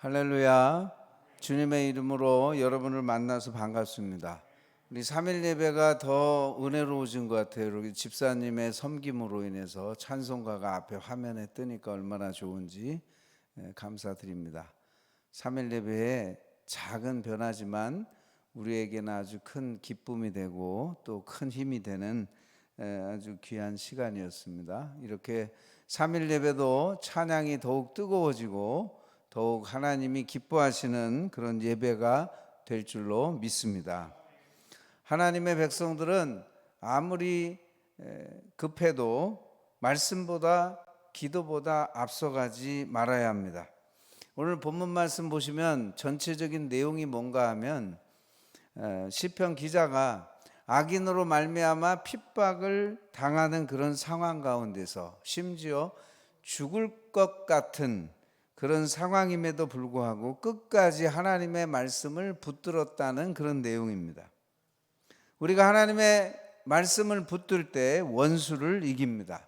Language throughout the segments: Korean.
할렐루야. 주님의 이름으로 여러분을 만나서 반갑습니다. 우리 3일 예배가 더 은혜로워진 것 같아요. 우리 집사님의 섬김으로 인해서 찬송가가 앞에 화면에 뜨니까 얼마나 좋은지 예, 감사드립니다. 3일 예배에 작은 변화지만 우리에게는 아주 큰 기쁨이 되고 또 큰 힘이 되는 예, 아주 귀한 시간이었습니다. 이렇게 3일 예배도 찬양이 더욱 뜨거워지고 더욱 하나님이 기뻐하시는 그런 예배가 될 줄로 믿습니다. 하나님의 백성들은 아무리 에, 급해도 말씀보다 기도보다 앞서가지 말아야 합니다. 오늘 본문 말씀 보시면 전체적인 내용이 뭔가 하면 에, 시편 기자가 악인으로 말미암아 핍박을 당하는 그런 상황 가운데서 심지어 죽을 것 같은 그런 상황임에도 불구하고 끝까지 하나님의 말씀을 붙들었다는 그런 내용입니다. 우리가 하나님의 말씀을 붙들 때 원수를 이깁니다.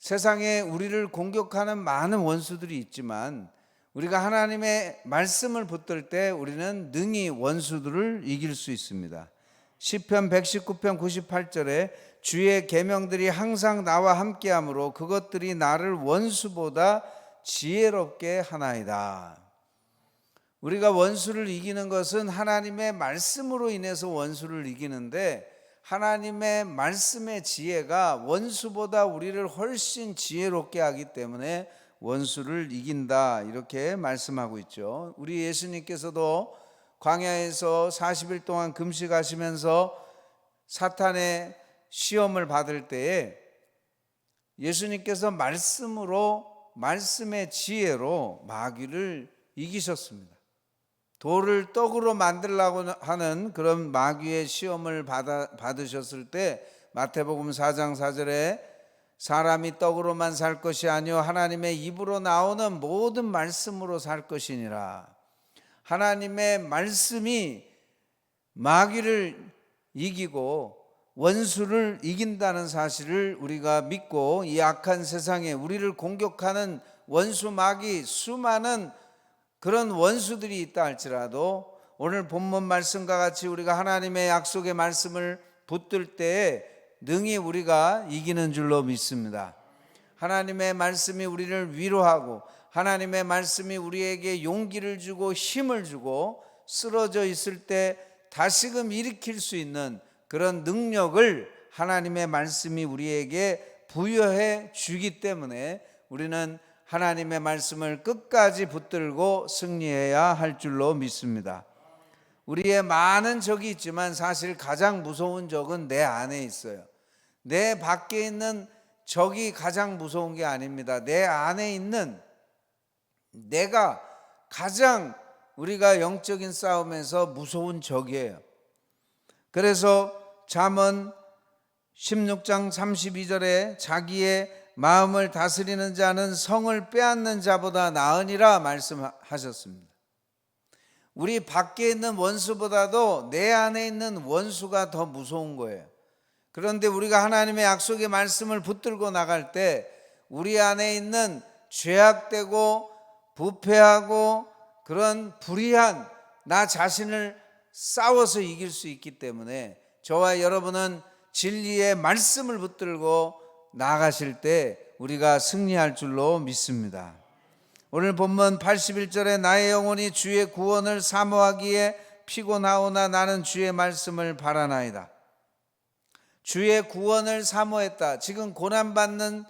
세상에 우리를 공격하는 많은 원수들이 있지만 우리가 하나님의 말씀을 붙들 때 우리는 능히 원수들을 이길 수 있습니다. 시편 119편 98절에 주의 계명들이 항상 나와 함께하므로 그것들이 나를 원수보다 지혜롭게 하나이다. 우리가 원수를 이기는 것은 하나님의 말씀으로 인해서 원수를 이기는데 하나님의 말씀의 지혜가 원수보다 우리를 훨씬 지혜롭게 하기 때문에 원수를 이긴다 이렇게 말씀하고 있죠. 우리 예수님께서도 광야에서 40일 동안 금식하시면서 사탄의 시험을 받을 때에 예수님께서 말씀으로 말씀의 지혜로 마귀를 이기셨습니다. 돌을 떡으로 만들라고 하는 그런 마귀의 시험을 받아, 받으셨을 때 마태복음 4장 4절에 사람이 떡으로만 살 것이 아니요 하나님의 입으로 나오는 모든 말씀으로 살 것이니라. 하나님의 말씀이 마귀를 이기고 원수를 이긴다는 사실을 우리가 믿고 이 악한 세상에 우리를 공격하는 원수 마귀 수많은 그런 원수들이 있다 할지라도 오늘 본문 말씀과 같이 우리가 하나님의 약속의 말씀을 붙들 때에 능히 우리가 이기는 줄로 믿습니다. 하나님의 말씀이 우리를 위로하고 하나님의 말씀이 우리에게 용기를 주고 힘을 주고 쓰러져 있을 때 다시금 일으킬 수 있는 그런 능력을 하나님의 말씀이 우리에게 부여해 주기 때문에 우리는 하나님의 말씀을 끝까지 붙들고 승리해야 할 줄로 믿습니다. 우리의 많은 적이 있지만 사실 가장 무서운 적은 내 안에 있어요. 내 밖에 있는 적이 가장 무서운 게 아닙니다. 내 안에 있는 내가 가장 우리가 영적인 싸움에서 무서운 적이에요. 그래서 잠언 16장 32절에 자기의 마음을 다스리는 자는 성을 빼앗는 자보다 나으니라 말씀하셨습니다. 우리 밖에 있는 원수보다도 내 안에 있는 원수가 더 무서운 거예요. 그런데 우리가 하나님의 약속의 말씀을 붙들고 나갈 때 우리 안에 있는 죄악되고 부패하고 그런 불의한 나 자신을 싸워서 이길 수 있기 때문에 저와 여러분은 진리의 말씀을 붙들고 나가실 때 우리가 승리할 줄로 믿습니다. 오늘 본문 81절에 나의 영혼이 주의 구원을 사모하기에 피곤하오나 나는 주의 말씀을 바라나이다. 주의 구원을 사모했다. 지금 고난받는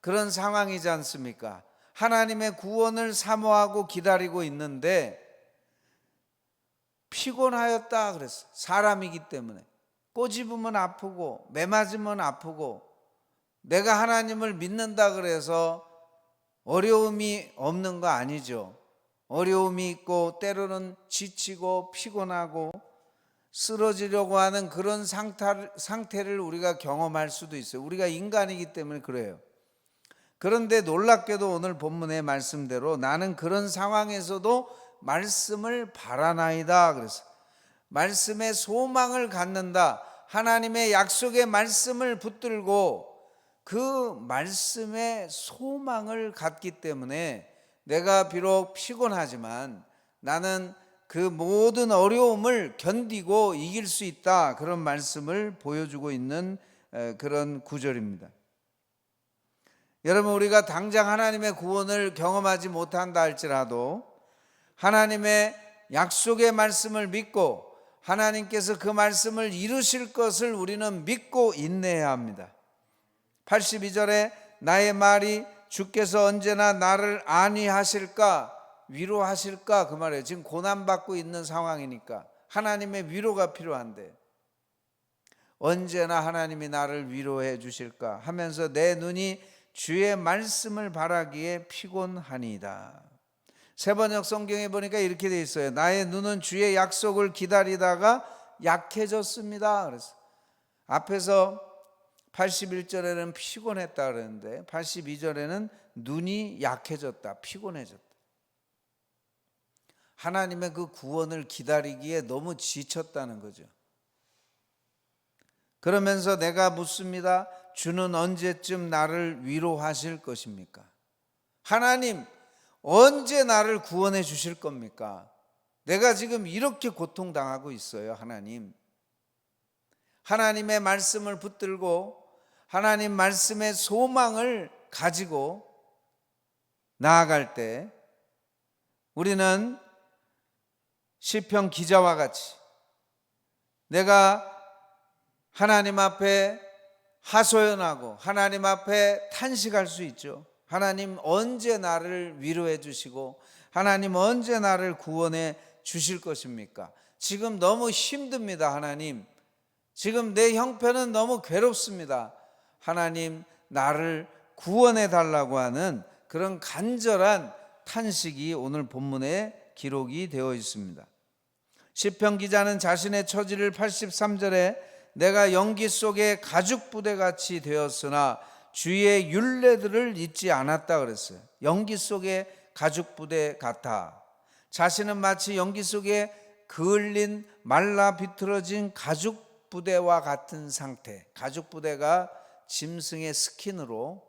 그런 상황이지 않습니까? 하나님의 구원을 사모하고 기다리고 있는데 피곤하였다 그랬어. 사람이기 때문에. 꼬집으면 아프고 매 맞으면 아프고 내가 하나님을 믿는다 그래서 어려움이 없는 거 아니죠. 어려움이 있고 때로는 지치고 피곤하고 쓰러지려고 하는 그런 상태를 우리가 경험할 수도 있어요. 우리가 인간이기 때문에 그래요. 그런데 놀랍게도 오늘 본문의 말씀대로 나는 그런 상황에서도 말씀을 바라나이다 그래서 말씀에 소망을 갖는다. 하나님의 약속의 말씀을 붙들고 그 말씀에 소망을 갖기 때문에 내가 비록 피곤하지만 나는 그 모든 어려움을 견디고 이길 수 있다. 그런 말씀을 보여주고 있는 에, 그런 구절입니다. 여러분 우리가 당장 하나님의 구원을 경험하지 못한다 할지라도 하나님의 약속의 말씀을 믿고 하나님께서 그 말씀을 이루실 것을 우리는 믿고 인내해야 합니다. 82절에 나의 말이 주께서 언제나 나를 안위하실까 위로하실까 그 말이에요. 지금 고난 받고 있는 상황이니까 하나님의 위로가 필요한데 언제나 하나님이 나를 위로해 주실까 하면서 내 눈이 주의 말씀을 바라기에 피곤하니이다. 세번역 성경에 보니까 이렇게 돼 있어요. 나의 눈은 주의 약속을 기다리다가 약해졌습니다. 그래서 앞에서 81절에는 피곤했다 그랬는데 82절에는 눈이 약해졌다. 피곤해졌다. 하나님의 그 구원을 기다리기에 너무 지쳤다는 거죠. 그러면서 내가 묻습니다. 주는 언제쯤 나를 위로하실 것입니까? 하나님, 언제 나를 구원해 주실 겁니까? 내가 지금 이렇게 고통당하고 있어요, 하나님. 하나님의 말씀을 붙들고 하나님 말씀의 소망을 가지고 나아갈 때 우리는 시편 기자와 같이 내가 하나님 앞에 하소연하고 하나님 앞에 탄식할 수 있죠. 하나님 언제 나를 위로해 주시고 하나님 언제 나를 구원해 주실 것입니까? 지금 너무 힘듭니다, 하나님. 지금 내 형편은 너무 괴롭습니다. 하나님 나를 구원해 달라고 하는 그런 간절한 탄식이 오늘 본문에 기록이 되어 있습니다. 시편 기자는 자신의 처지를 83절에 내가 연기 속에 가죽 부대 같이 되었으나 주의 윤례들을 잊지 않았다 그랬어요. 연기 속에 가죽 부대 같아. 자신은 마치 연기 속에 그을린 말라 비틀어진 가죽 부대와 같은 상태. 가죽 부대가 짐승의 스킨으로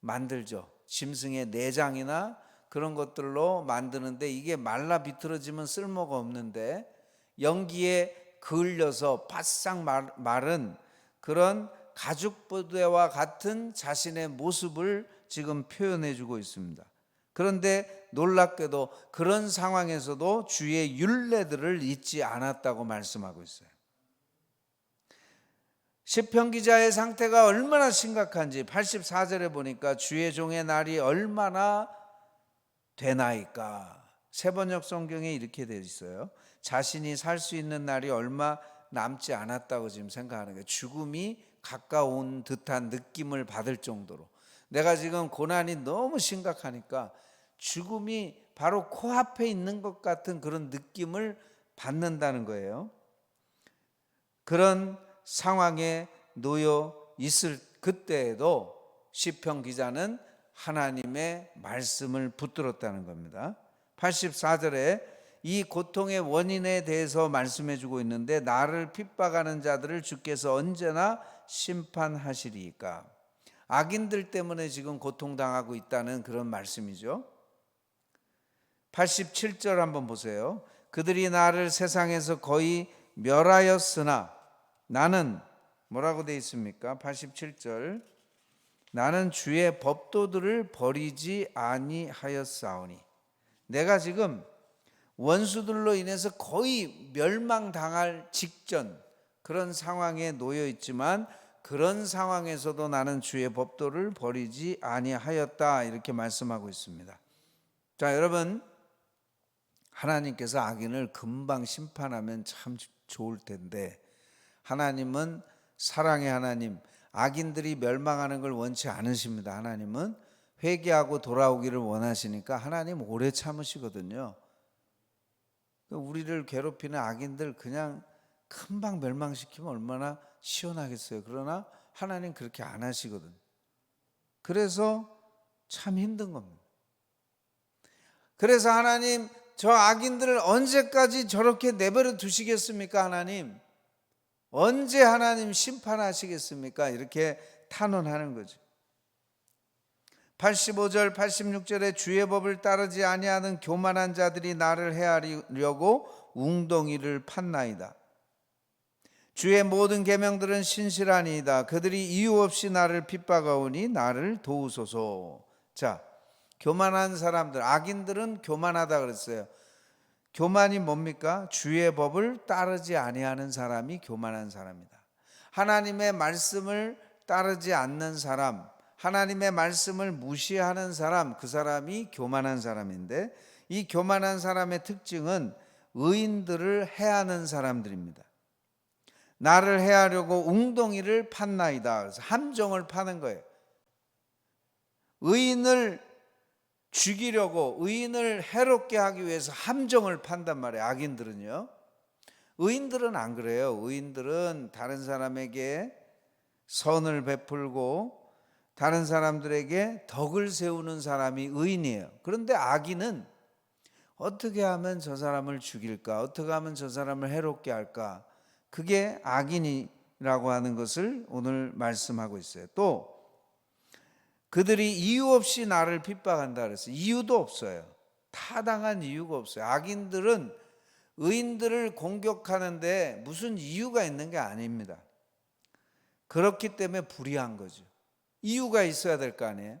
만들죠. 짐승의 내장이나 그런 것들로 만드는데 이게 말라 비틀어지면 쓸모가 없는데 연기에 그을려서 바싹 마른 그런 가죽 부대와 같은 자신의 모습을 지금 표현해 주고 있습니다. 그런데 놀랍게도 그런 상황에서도 주의 윤례들을 잊지 않았다고 말씀하고 있어요. 시편 기자의 상태가 얼마나 심각한지 84절에 보니까 주의 종의 날이 얼마나 되나이까. 세번역 성경에 이렇게 되어 있어요. 자신이 살 수 있는 날이 얼마 남지 않았다고 지금 생각하는 거예요. 죽음이 가까운 듯한 느낌을 받을 정도로 내가 지금 고난이 너무 심각하니까 죽음이 바로 코앞에 있는 것 같은 그런 느낌을 받는다는 거예요. 그런 상황에 놓여 있을 그때에도 시편 기자는 하나님의 말씀을 붙들었다는 겁니다. 84절에 이 고통의 원인에 대해서 말씀해 주고 있는데 나를 핍박하는 자들을 주께서 언제나 심판하시리까. 악인들 때문에 지금 고통당하고 있다는 그런 말씀이죠. 87절 한번 보세요. 그들이 나를 세상에서 거의 멸하였으나 나는 뭐라고 돼 있습니까? 87절. 나는 주의 법도들을 버리지 아니하였사오니. 내가 지금 원수들로 인해서 거의 멸망당할 직전 그런 상황에 놓여 있지만 그런 상황에서도 나는 주의 법도를 버리지 아니하였다 이렇게 말씀하고 있습니다. 자, 여러분 하나님께서 악인을 금방 심판하면 참 좋을 텐데 하나님은 사랑의 하나님, 악인들이 멸망하는 걸 원치 않으십니다. 하나님은 회개하고 돌아오기를 원하시니까 하나님 오래 참으시거든요. 우리를 괴롭히는 악인들 그냥 금방 멸망시키면 얼마나 시원하겠어요. 그러나 하나님 그렇게 안 하시거든. 그래서 참 힘든 겁니다. 그래서 하나님 저 악인들을 언제까지 저렇게 내버려 두시겠습니까, 하나님? 언제 하나님 심판하시겠습니까? 이렇게 탄원하는 거죠. 85절 86절에 주의 법을 따르지 아니하는 교만한 자들이 나를 헤아리려고 웅덩이를 팠나이다. 주의 모든 계명들은 신실하니이다. 그들이 이유 없이 나를 핍박하오니 나를 도우소서. 자, 교만한 사람들, 악인들은 교만하다 그랬어요. 교만이 뭡니까? 주의 법을 따르지 아니하는 사람이 교만한 사람이다. 하나님의 말씀을 따르지 않는 사람, 하나님의 말씀을 무시하는 사람, 그 사람이 교만한 사람인데 이 교만한 사람의 특징은 의인들을 해하는 사람들입니다. 나를 해하려고 웅덩이를 팠나이다. 그래서 함정을 파는 거예요. 의인을 죽이려고 의인을 해롭게 하기 위해서 함정을 판단 말이에요. 악인들은요. 의인들은 안 그래요. 의인들은 다른 사람에게 선을 베풀고 다른 사람들에게 덕을 세우는 사람이 의인이에요. 그런데 악인은 어떻게 하면 저 사람을 죽일까? 어떻게 하면 저 사람을 해롭게 할까? 그게 악인이라고 하는 것을 오늘 말씀하고 있어요. 또 그들이 이유 없이 나를 핍박한다 그랬어요. 이유도 없어요. 타당한 이유가 없어요. 악인들은 의인들을 공격하는데 무슨 이유가 있는 게 아닙니다. 그렇기 때문에 불의한 거죠. 이유가 있어야 될 거 아니에요?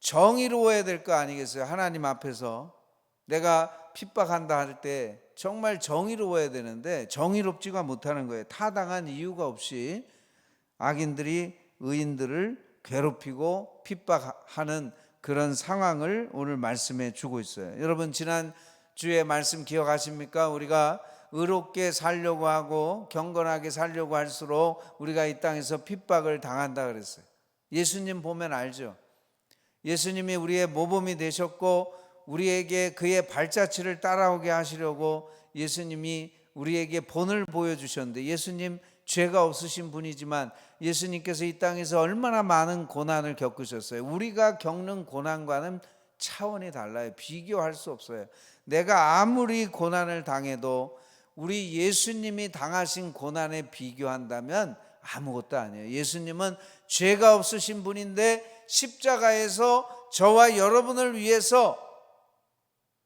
정의로워야 될 거 아니겠어요? 하나님 앞에서 내가 핍박한다 할 때 정말 정의로워야 되는데 정의롭지가 못하는 거예요. 타당한 이유가 없이 악인들이 의인들을 괴롭히고 핍박하는 그런 상황을 오늘 말씀해 주고 있어요. 여러분 지난 주의 말씀 기억하십니까? 우리가 의롭게 살려고 하고 경건하게 살려고 할수록 우리가 이 땅에서 핍박을 당한다 그랬어요. 예수님 보면 알죠. 예수님이 우리의 모범이 되셨고 우리에게 그의 발자취를 따라오게 하시려고 예수님이 우리에게 본을 보여주셨는데 예수님 죄가 없으신 분이지만 예수님께서 이 땅에서 얼마나 많은 고난을 겪으셨어요. 우리가 겪는 고난과는 차원이 달라요. 비교할 수 없어요. 내가 아무리 고난을 당해도 우리 예수님이 당하신 고난에 비교한다면 아무것도 아니에요. 예수님은 죄가 없으신 분인데 십자가에서 저와 여러분을 위해서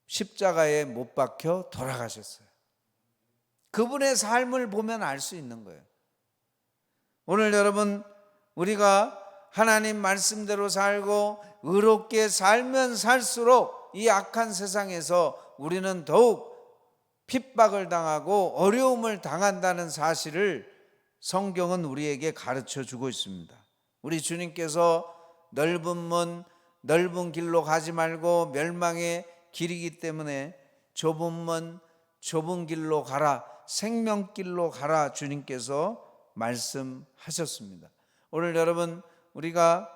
십자가에 못 박혀 돌아가셨어요. 그분의 삶을 보면 알 수 있는 거예요. 오늘 여러분 우리가 하나님 말씀대로 살고 의롭게 살면 살수록 이 악한 세상에서 우리는 더욱 핍박을 당하고 어려움을 당한다는 사실을 성경은 우리에게 가르쳐 주고 있습니다. 우리 주님께서 넓은 문, 넓은 길로 가지 말고 멸망의 길이기 때문에 좁은 문, 좁은 길로 가라, 생명길로 가라 주님께서 말씀하셨습니다. 오늘 여러분 우리가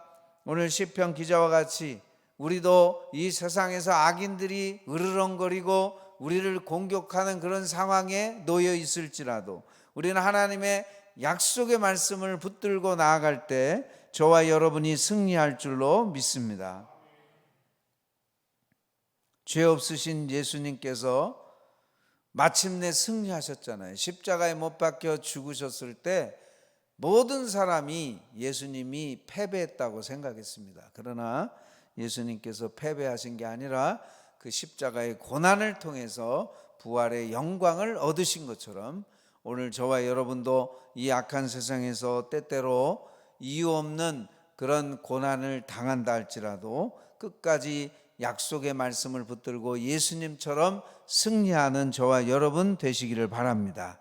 오늘 시편 기자와 같이 우리도 이 세상에서 악인들이 으르렁거리고 우리를 공격하는 그런 상황에 놓여 있을지라도 우리는 하나님의 약속의 말씀을 붙들고 나아갈 때 저와 여러분이 승리할 줄로 믿습니다. 죄 없으신 예수님께서 마침내 승리하셨잖아요. 십자가에 못 박혀 죽으셨을 때 모든 사람이 예수님이 패배했다고 생각했습니다. 그러나 예수님께서 패배하신 게 아니라 그 십자가의 고난을 통해서 부활의 영광을 얻으신 것처럼 오늘 저와 여러분도 이 악한 세상에서 때때로 이유 없는 그런 고난을 당한다 할지라도 끝까지 약속의 말씀을 붙들고 예수님처럼 승리하는 저와 여러분 되시기를 바랍니다.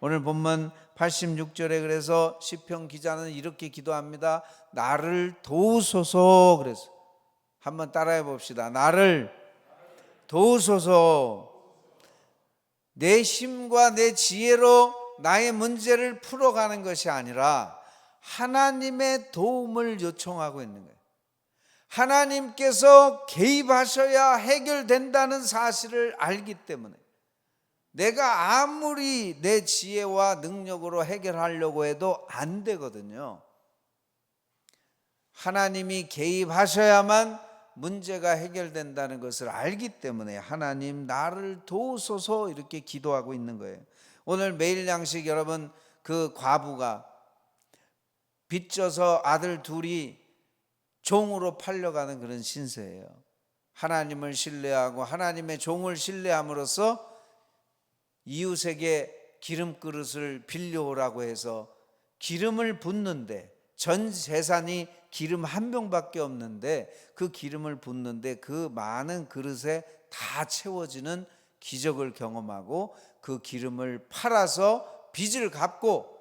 오늘 본문 86절에 그래서 시편 기자는 이렇게 기도합니다. 나를 도우소서 그래서 한번 따라해 봅시다. 나를 도우소서 내 힘과 내 지혜로 나의 문제를 풀어가는 것이 아니라 하나님의 도움을 요청하고 있는 거예요. 하나님께서 개입하셔야 해결된다는 사실을 알기 때문에 내가 아무리 내 지혜와 능력으로 해결하려고 해도 안 되거든요. 하나님이 개입하셔야만 문제가 해결된다는 것을 알기 때문에 하나님 나를 도우소서 이렇게 기도하고 있는 거예요. 오늘 매일 양식 여러분 그 과부가 빚져서 아들 둘이 종으로 팔려가는 그런 신세예요. 하나님을 신뢰하고 하나님의 종을 신뢰함으로써 이웃에게 기름 그릇을 빌려오라고 해서 기름을 붓는데 전 재산이 기름 한 병밖에 없는데 그 기름을 붓는데 그 많은 그릇에 다 채워지는 기적을 경험하고 그 기름을 팔아서 빚을 갚고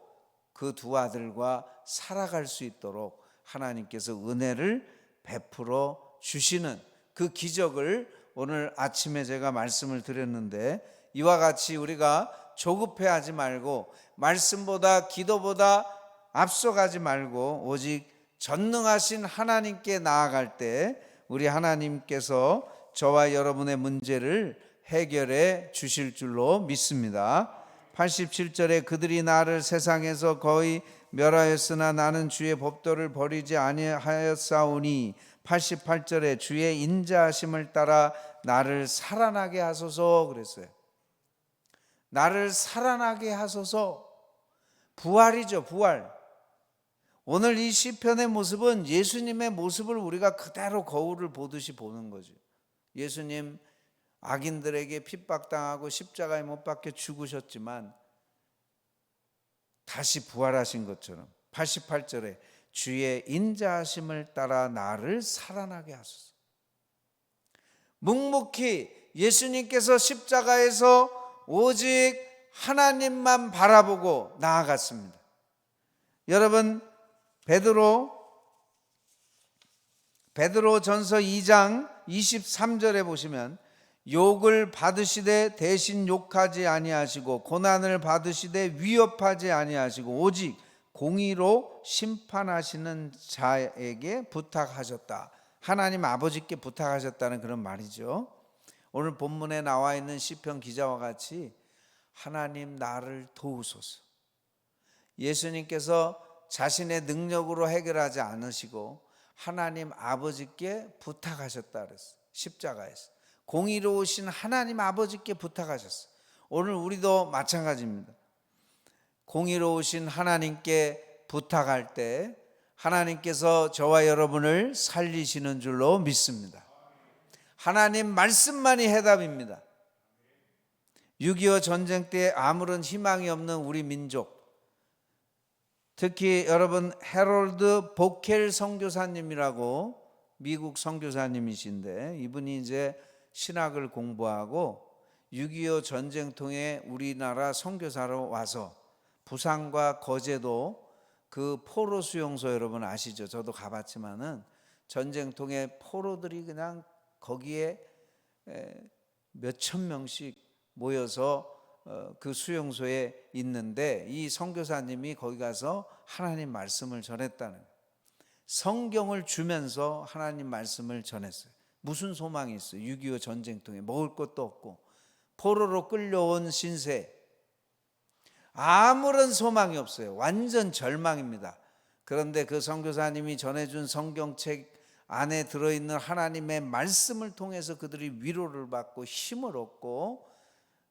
그 두 아들과 살아갈 수 있도록 하나님께서 은혜를 베풀어 주시는 그 기적을 오늘 아침에 제가 말씀을 드렸는데 이와 같이 우리가 조급해하지 말고 말씀보다 기도보다 앞서가지 말고 오직 전능하신 하나님께 나아갈 때 우리 하나님께서 저와 여러분의 문제를 해결해 주실 줄로 믿습니다. 87절에 그들이 나를 세상에서 거의 멸하였으나 나는 주의 법도를 버리지 아니하였사오니 88절에 주의 인자하심을 따라 나를 살아나게 하소서 그랬어요. 나를 살아나게 하소서 부활이죠, 부활. 오늘 이 시편의 모습은 예수님의 모습을 우리가 그대로 거울을 보듯이 보는 거죠. 예수님 악인들에게 핍박당하고 십자가에 못 박혀 죽으셨지만 다시 부활하신 것처럼 88절에 주의 인자하심을 따라 나를 살아나게 하소서. 묵묵히 예수님께서 십자가에서 오직 하나님만 바라보고 나아갔습니다. 여러분 베드로 베드로 전서 2장 23절에 보시면 욕을 받으시되 대신 욕하지 아니하시고 고난을 받으시되 위협하지 아니하시고 오직 공의로 심판하시는 자에게 부탁하셨다. 하나님 아버지께 부탁하셨다는 그런 말이죠. 오늘 본문에 나와 있는 시편 기자와 같이 하나님 나를 도우소서. 예수님께서 자신의 능력으로 해결하지 않으시고 하나님 아버지께 부탁하셨다 그랬어. 십자가에서. 공의로우신 하나님 아버지께 부탁하셨어. 오늘 우리도 마찬가지입니다. 공의로우신 하나님께 부탁할 때 하나님께서 저와 여러분을 살리시는 줄로 믿습니다. 하나님 말씀만이 해답입니다. 6.25 전쟁 때 아무런 희망이 없는 우리 민족, 특히 여러분 해롤드 보켈 선교사님이라고 미국 선교사님이신데 이분이 이제 신학을 공부하고 6.25 전쟁통에 우리나라 선교사로 와서 부산과 거제도 그 포로 수용소 여러분 아시죠? 저도 가봤지만은 전쟁통에 포로들이 그냥 거기에 몇 천 명씩 모여서 어, 그 수용소에 있는데 이 선교사님이 거기 가서 하나님 말씀을 전했다는. 성경을 주면서 하나님 말씀을 전했어요. 무슨 소망이 있어요? 6.25 전쟁통에 먹을 것도 없고 포로로 끌려온 신세 아무런 소망이 없어요. 완전 절망입니다. 그런데 그 선교사님이 전해준 성경책 안에 들어있는 하나님의 말씀을 통해서 그들이 위로를 받고 힘을 얻고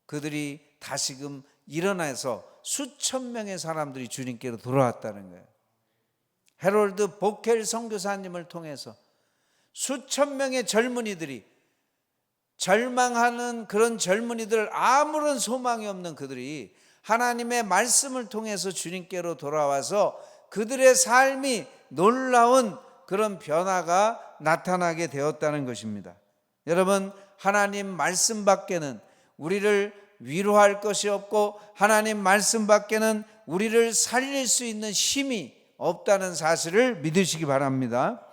그들이 다시금 일어나서 수천 명의 사람들이 주님께로 돌아왔다는 거예요. 헤롤드 보켈 선교사님을 통해서 수천 명의 젊은이들이 절망하는 그런 젊은이들 아무런 소망이 없는 그들이 하나님의 말씀을 통해서 주님께로 돌아와서 그들의 삶이 놀라운 그런 변화가 나타나게 되었다는 것입니다. 여러분, 하나님 말씀 밖에는 우리를 위로할 것이 없고 하나님 말씀 밖에는 우리를 살릴 수 있는 힘이 없다는 사실을 믿으시기 바랍니다.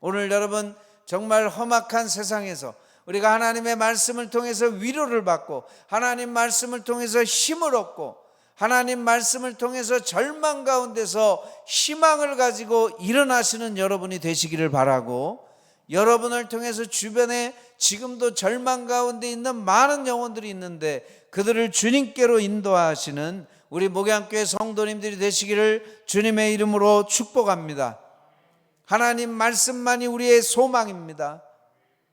오늘 여러분 정말 험악한 세상에서 우리가 하나님의 말씀을 통해서 위로를 받고 하나님 말씀을 통해서 힘을 얻고 하나님 말씀을 통해서 절망 가운데서 희망을 가지고 일어나시는 여러분이 되시기를 바라고 여러분을 통해서 주변에 지금도 절망 가운데 있는 많은 영혼들이 있는데 그들을 주님께로 인도하시는 우리 목양교회 성도님들이 되시기를 주님의 이름으로 축복합니다. 하나님 말씀만이 우리의 소망입니다.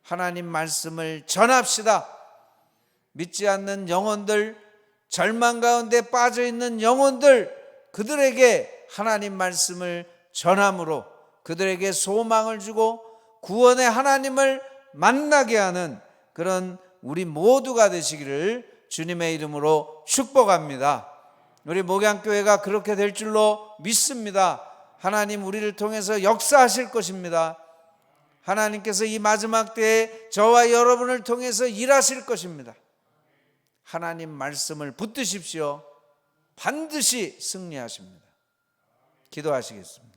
하나님 말씀을 전합시다. 믿지 않는 영혼들, 절망 가운데 빠져 있는 영혼들, 그들에게 하나님 말씀을 전함으로 그들에게 소망을 주고 구원의 하나님을 만나게 하는 그런 우리 모두가 되시기를 주님의 이름으로 축복합니다. 우리 목양교회가 그렇게 될 줄로 믿습니다. 하나님 우리를 통해서 역사하실 것입니다. 하나님께서 이 마지막 때에 저와 여러분을 통해서 일하실 것입니다. 하나님 말씀을 붙드십시오. 반드시 승리하십니다. 기도하시겠습니다.